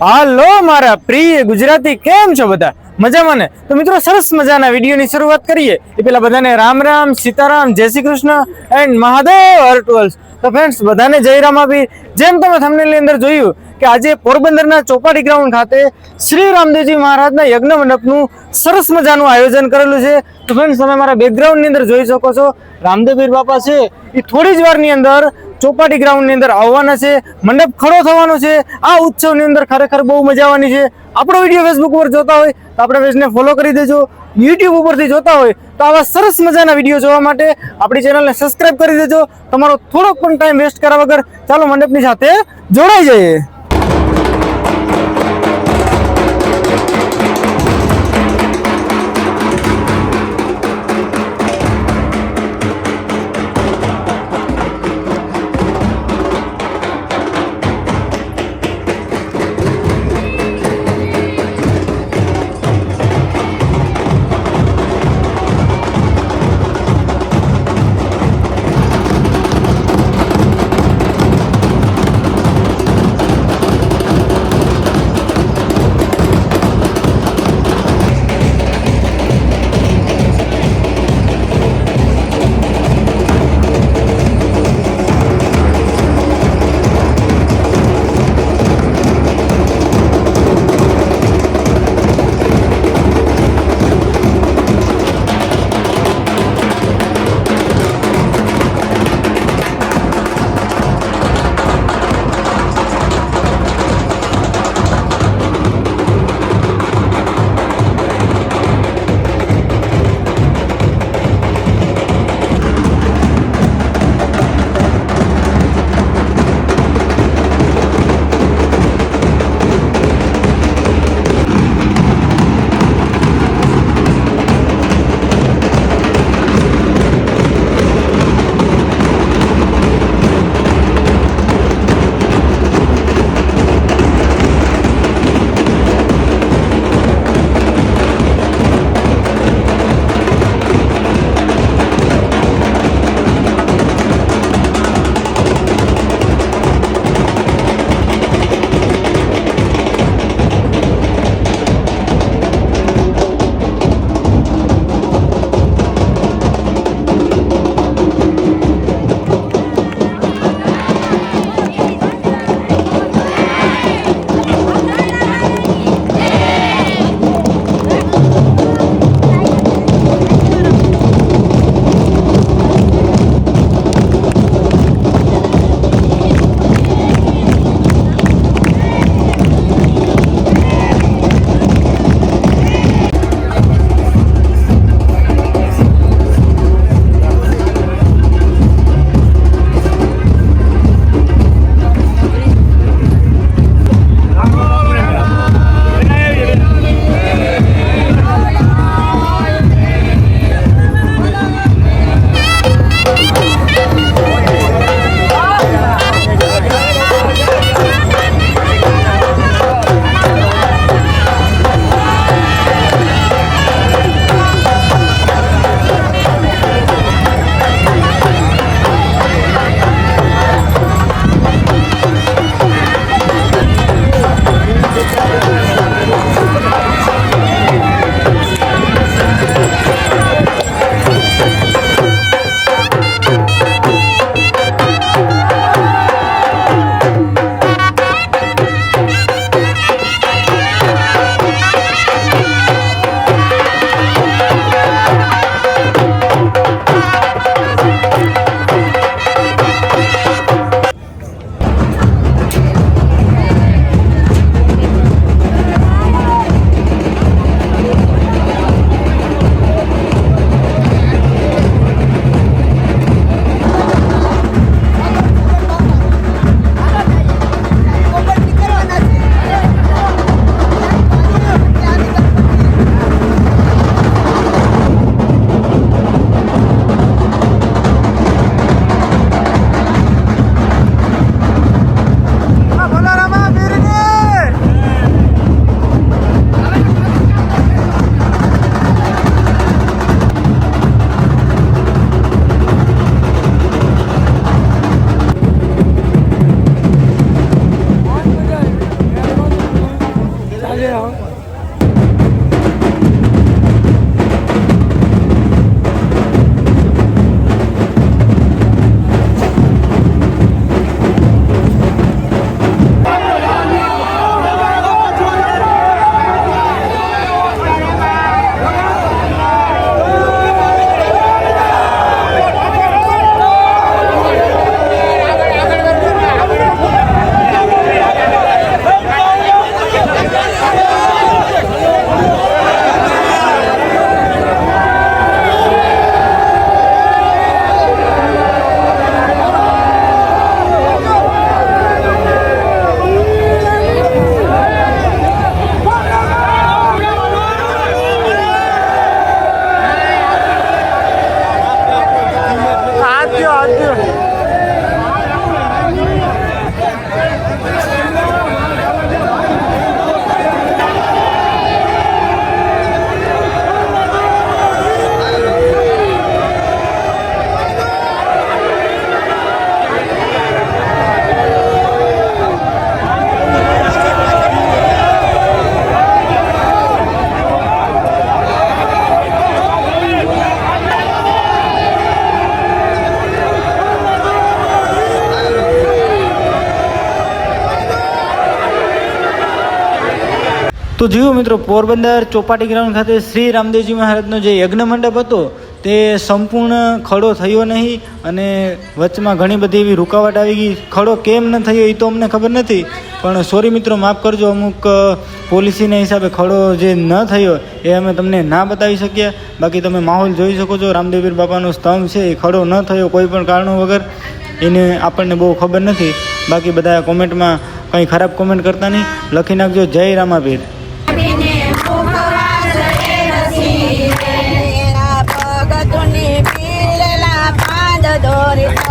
હાલો મારા પ્રિય ગુજરાતી કેમ છો બધા? મજામાં ને? તો મિત્રો સરસ મજાના વિડીયોની શરૂઆત કરીએ. એ પેલા બધાને રામ રામ, સીતારામ, જય શ્રી કૃષ્ણ એન્ડ મહાદેવ અર્ટવલ્સ તો ફ્રેન્ડ્સ બધાને જય રામ આપી. જેમ તમે થંબનેલની અંદર જોયું કે આજે પોરબંદરના ચોપાટી ગ્રાઉન્ડ ખાતે શ્રી રામદેવજી મહારાજના યજ્ઞ મંડપનું સરસ મજાનું આયોજન કરેલું છે. તો ફ્રેન્ડ્સ તમે મારા બેકગ્રાઉન્ડની અંદર જોઈ શકો છો. રામદેવપીર બાપા છે. એ થોડી જ વારની અંદર ચોપાટી ગ્રાઉન્ડની અંદર આવવાના છે, મંડપ ખડો થવાનો છે, આ ઉત્સવની અંદર ખરેખર બહુ મજા આવવાની છે. આપણો વીડિયો ફેસબુક ઉપર જોતા હોય તો આપણે પેજને ફોલો કરી દેજો. યુટ્યુબ ઉપરથી જોતા હોય તો આવા સરસ મજાના વીડિયો જોવા માટે આપણી ચેનલને સબસ્ક્રાઇબ કરી દેજો. તમારો થોડોક પણ ટાઈમ વેસ્ટ કર્યા વગર ચાલો મંડપની સાથે જોડાઈ જઈએ. તો જીવો મિત્રો, પોરબંદર ચોપાટી ગ્રાઉન્ડ ખાતે શ્રી રામદેવજી મહારાજનો જે યજ્ઞ મંડપ હતો, તે સંપૂર્ણ ખડો થયો નહીં અને વચમાં ઘણી બધી એવી રૂકાવટ આવી ગઈ. ખડો કેમ ન થયો એ તો અમને ખબર નથી, પણ સોરી મિત્રો, માફ કરજો, અમુક પોલિસીના હિસાબે ખડો જે ન થયો એ અમે તમને ના બતાવી શક્યા બાકી તમે માહોલ જોઈ શકો છો રામદેવપીર બાપાનો સ્તંભ છે, એ ખડો ન થયો કોઈ પણ કારણો વગર. એને આપણને બહુ ખબર નથી. બાકી બધા કોમેન્ટમાં કંઈ ખરાબ કોમેન્ટ કરતા નહીં. લખી નાખજો, જય રામાપીર. 的。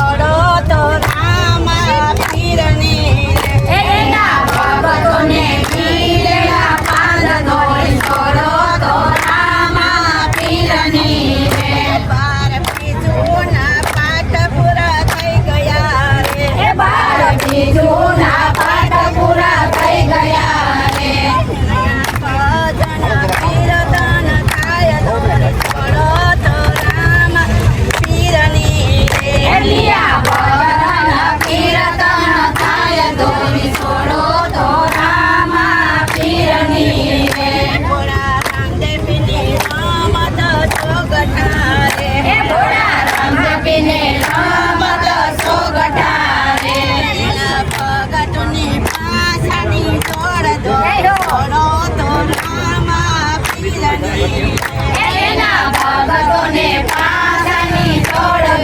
ને પાદાની તોડ